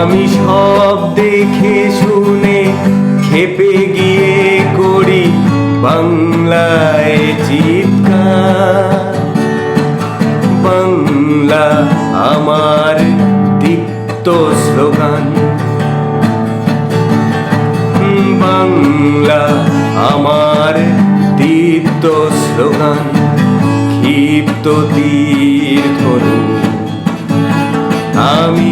আমি সব দেখে শুনে খেপে গিয়ে করি বাংলায় চিৎকার। বাংলা আমার দীপ্ত স্লোগান। বাংলা আমার দীপ্ত স্লোগান। ক্ষিপ্ত তীর ধরুন।